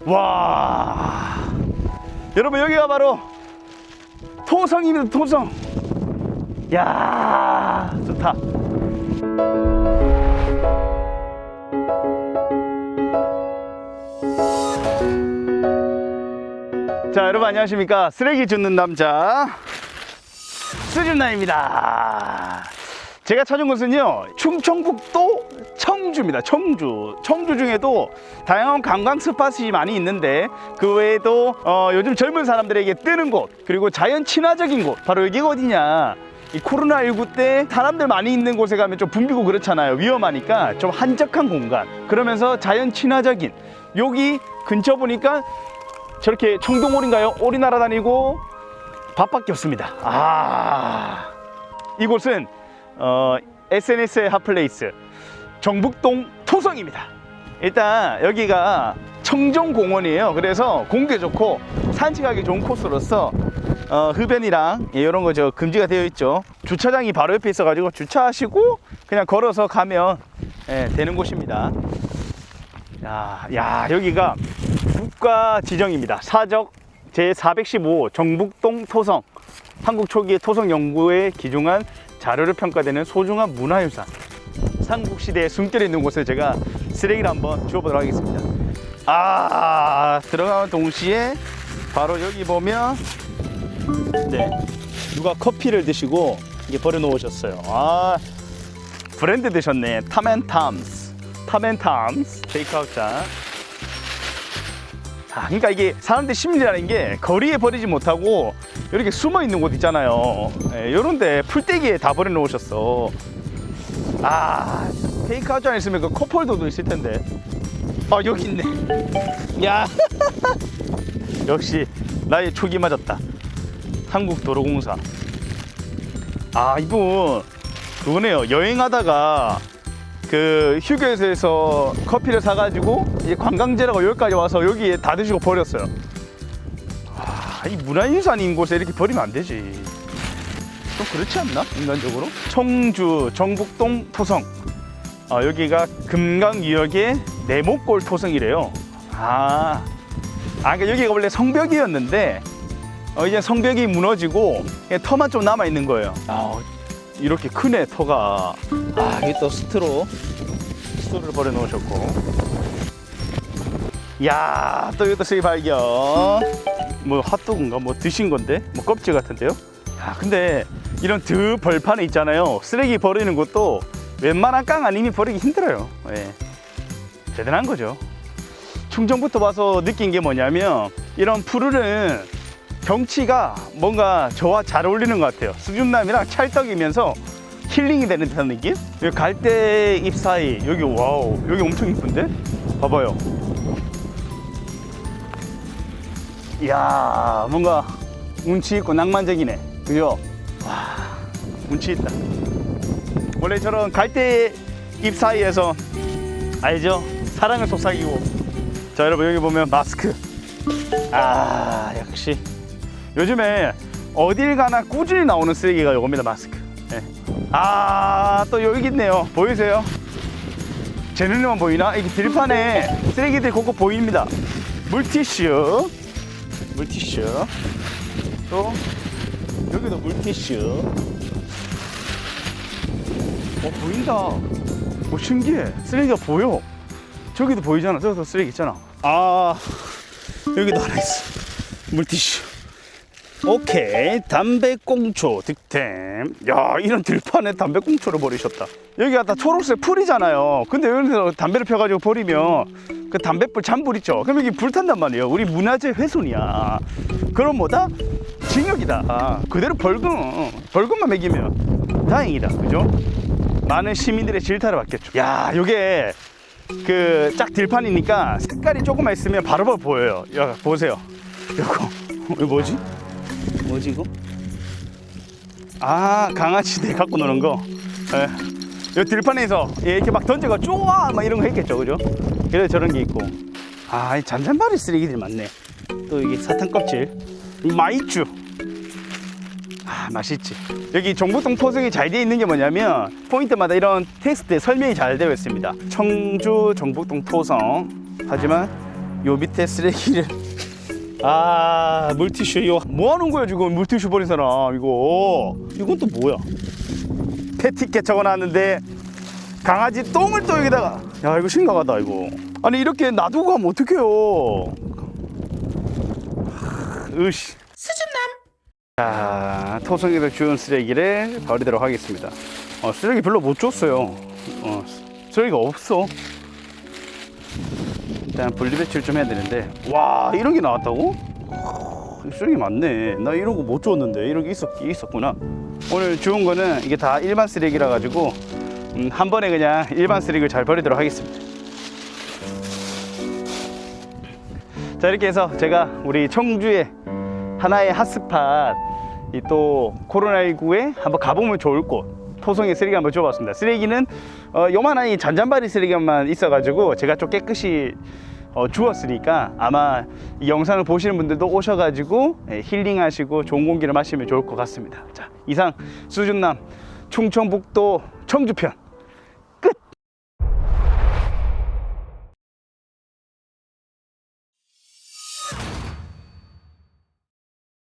와. 여러분 여기가 바로 토성입니다 토성. 야 좋다. 자 여러분 안녕하십니까? 쓰레기 줍는 남자. 수준나입니다 제가 찾은 곳은요 충청북도 청주입니다. 청주. 청주 중에도 다양한 관광 스팟이 많이 있는데 그 외에도 어, 요즘 젊은 사람들에게 뜨는 곳 그리고 자연 친화적인 곳 바로 여기가 어디냐. 이 코로나19 때 사람들 많이 있는 곳에 가면 좀 붐비고 그렇잖아요. 위험하니까 좀 한적한 공간. 그러면서 자연 친화적인 여기 근처 보니까 저렇게 청동오리인가요? 오리 날아다니고 밥밖에 없습니다. 아, 이곳은 어, SNS의 핫플레이스 정북동 토성입니다. 일단 여기가 청정공원이에요. 그래서 공기 좋고 산책하기 좋은 코스로서 어, 흡연이랑 예, 이런 거 저 금지가 되어 있죠. 주차장이 바로 옆에 있어가지고 주차하시고 그냥 걸어서 가면 예, 되는 곳입니다. 야, 야 여기가 국가 지정입니다. 사적 제415 정북동 토성 한국 초기의 토성 연구에 기중한 자료를 평가되는 소중한 문화유산. 삼국시대의 숨결이 있는 곳에 제가 쓰레기를 한번 주워보도록 하겠습니다. 아 들어가는 동시에 바로 여기 보면 네 누가 커피를 드시고 이게 버려놓으셨어요. 아 브랜드 드셨네. 탐앤탐스. 탐앤탐스. 테이크아웃장 아, 그러니까 이게 사람들 심리라는 게 거리에 버리지 못하고 이렇게 숨어 있는 곳 있잖아요. 예, 요런데 풀떼기에 다 버려 놓으셨어. 아, 테이크아웃 안 있으면 그 컵홀더도 있을 텐데. 아, 여기 있네. 야. 역시 나의 촉이 맞았다. 한국도로공사. 아, 이분 그거네요. 여행하다가 그 휴게소에서 커피를 사가지고 이제 관광지라고 여기까지 와서 여기에 다 드시고 버렸어요. 아, 이 문화유산인 곳에 이렇게 버리면 안 되지. 좀 그렇지 않나? 인간적으로? 청주 정북동 토성. 아, 여기가 금강유역의 네모골 토성이래요. 아, 아, 그러니까 여기가 원래 성벽이었는데 어, 이제 성벽이 무너지고 터만 좀 남아 있는 거예요. 아, 이렇게 크네 터가. 아, 이게 또 스트로 스트로를 버려 놓으셨고. 야, 또 이것도 쓰기 발견. 뭐 핫도그인가 뭐 드신 건데 뭐 껍질 같은데요. 야, 근데 이런 드 벌판에 있잖아요. 쓰레기 버리는 것도 웬만한 깡 아니면 버리기 힘들어요. 예. 대단한 거죠. 충청부터 와서 느낀 게 뭐냐면 이런 푸르른 경치가 뭔가 저와 잘 어울리는 것 같아요. 수줍남이랑 찰떡이면서 힐링이 되는 듯한 느낌? 여기 갈대 잎 사이 여기 와우 여기 엄청 이쁜데? 봐봐요. 이야 뭔가 운치 있고 낭만적이네. 그죠? 와 운치 있다. 원래 저런 갈대 잎 사이에서 알죠? 사랑을 속삭이고 자 여러분 여기 보면 마스크 아 역시 요즘에 어딜 가나 꾸준히 나오는 쓰레기가 이겁니다 마스크. 예. 아또 여기 있네요. 보이세요? 제 눈에만 보이나? 이게 들판에 쓰레기들이 곳곳 보입니다. 물티슈. 물티슈. 또 여기도 물티슈. 어 보인다. 오 신기해. 쓰레기가 보여. 저기도 보이잖아. 저기도 쓰레기 있잖아. 아 여기도 하나 있어. 물티슈 오케이. 담배꽁초 득템. 야 이런 들판에 담배꽁초를 버리셨다. 여기가 다 초록색 풀이잖아요. 근데 여기서 담배를 펴가지고 버리면 그 담배불 잔불 있죠. 그럼 여기 불탄단 말이에요. 우리 문화재 훼손이야. 그럼 뭐다? 징역이다. 그대로 벌금 벌금만 매기면 다행이다. 그죠? 많은 시민들의 질타를 받겠죠. 야 요게 그 짝 들판이니까 색깔이 조금만 있으면 바로바로 보여요. 야 보세요. 요거 이거 뭐지? 뭐지 이거? 아 강아지들 갖고 노는 거. 예. 요 들판에서 예, 이렇게 막 던져가 쪼아 막 이런 거 했겠죠, 그죠? 그래서 저런 게 있고. 아, 이 잔잔바리 쓰레기들이 많네. 또 이게 사탕 껍질, 이 마이쮸. 아, 맛있지. 여기 종북동 포승이 잘 되어 있는 게 뭐냐면 포인트마다 이런 텍스트 설명이 잘 되어 있습니다. 청주 종북동 토성. 하지만 요 밑에 쓰레기를 아 물티슈 이거 뭐 하는 거야 지금? 물티슈 버린 사람 이거. 이건 또 뭐야? 패티켓 적어놨는데 강아지 똥을 또 여기다가. 야 이거 심각하다 이거. 아니 이렇게 놔두고 가면 어떡해요? 으씨. 수준남? 자 토성이를 주운 쓰레기를 버리도록 하겠습니다. 어, 쓰레기 별로 못 줬어요. 어, 쓰레기가 없어 일단 분리배출 좀 해야 되는데. 와 이런 게 나왔다고? 하, 쓰레기 많네. 나 이런 거못 줬는데 이런 게 있었, 있었구나. 오늘 주운 거는 이게 다 일반 쓰레기라 가지고 음, 한 번에 그냥 일반 쓰레기를 잘 버리도록 하겠습니다. 자 이렇게 해서 제가 우리 청주의 하나의 핫스팟 이또 코로나19에 한번 가보면 좋을 곳 토성의 쓰레기 한번 줘봤습니다. 쓰레기는 어, 요만한 이 잔잔바리 쓰레기만 있어가지고 제가 좀 깨끗이 어, 주웠으니까 아마 이 영상을 보시는 분들도 오셔가지고 예, 힐링하시고 좋은 공기를 마시면 좋을 것 같습니다. 자 이상 수준남 충청북도 청주편